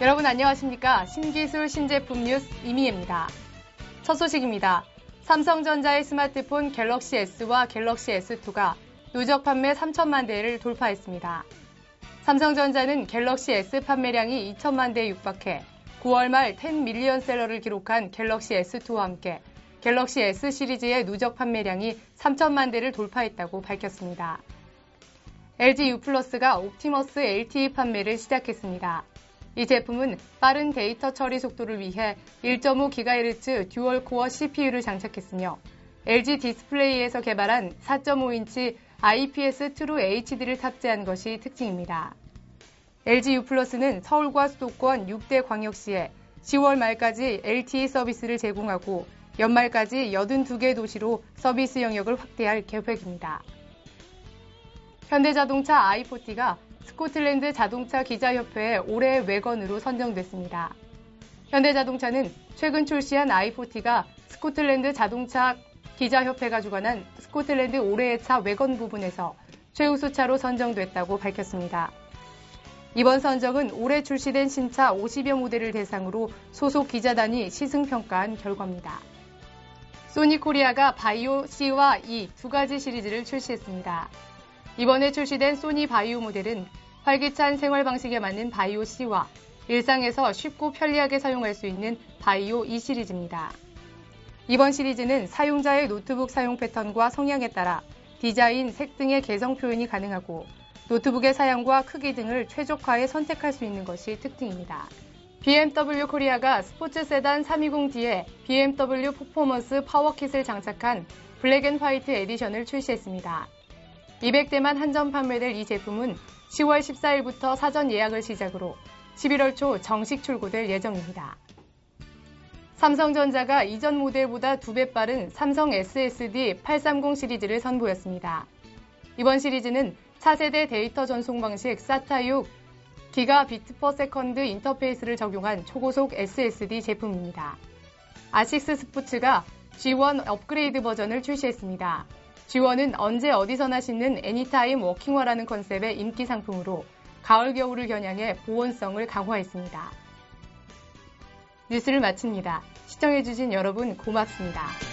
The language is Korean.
여러분 안녕하십니까? 신기술 신제품 뉴스 이미혜입니다. 첫 소식입니다. 삼성전자의 스마트폰 갤럭시 S와 갤럭시 S2가 누적 판매 3천만 대를 돌파했습니다. 삼성전자는 갤럭시 S 판매량이 2천만 대에 육박해 9월 말 10 밀리언 셀러를 기록한 갤럭시 S2와 함께 갤럭시 S 시리즈의 누적 판매량이 3천만 대를 돌파했다고 밝혔습니다. LG U 플러스가 옵티머스 LTE 판매를 시작했습니다. 이 제품은 빠른 데이터 처리 속도를 위해 1.5GHz 듀얼 코어 CPU를 장착했으며 LG 디스플레이에서 개발한 4.5인치 IPS 트루 HD를 탑재한 것이 특징입니다. LG U 플러스는 서울과 수도권 6대 광역시에 10월 말까지 LTE 서비스를 제공하고 연말까지 82개 도시로 서비스 영역을 확대할 계획입니다. 현대자동차 i40가 스코틀랜드 자동차 기자협회의 올해 외건으로 선정됐습니다. 현대자동차는 최근 출시한 i40가 스코틀랜드 자동차 기자협회가 주관한 스코틀랜드 올해의 차 외건 부분에서 최우수 차로 선정됐다고 밝혔습니다. 이번 선정은 올해 출시된 신차 50여 모델을 대상으로 소속 기자단이 시승평가한 결과입니다. 소니 코리아가 바이오 C와 E 두 가지 시리즈를 출시했습니다. 이번에 출시된 소니 바이오 모델은 활기찬 생활 방식에 맞는 바이오 C와 일상에서 쉽고 편리하게 사용할 수 있는 바이오 E 시리즈입니다. 이번 시리즈는 사용자의 노트북 사용 패턴과 성향에 따라 디자인, 색 등의 개성 표현이 가능하고 노트북의 사양과 크기 등을 최적화해 선택할 수 있는 것이 특징입니다. BMW 코리아가 스포츠 세단 320D에 BMW 퍼포먼스 파워킷을 장착한 블랙 앤 화이트 에디션을 출시했습니다. 200대만 한정 판매될 이 제품은 10월 14일부터 사전 예약을 시작으로 11월 초 정식 출고될 예정입니다. 삼성전자가 이전 모델보다 2배 빠른 삼성 SSD 830 시리즈를 선보였습니다. 이번 시리즈는 차세대 데이터 전송 방식 SATA 6 기가 비트 퍼 세컨드 인터페이스를 적용한 초고속 SSD 제품입니다. 아식스 스포츠가 G1 업그레이드 버전을 출시했습니다. G1은 언제 어디서나 신는 애니타임 워킹화라는 컨셉의 인기 상품으로 가을 겨울을 겨냥해 보온성을 강화했습니다. 뉴스를 마칩니다. 시청해주신 여러분 고맙습니다.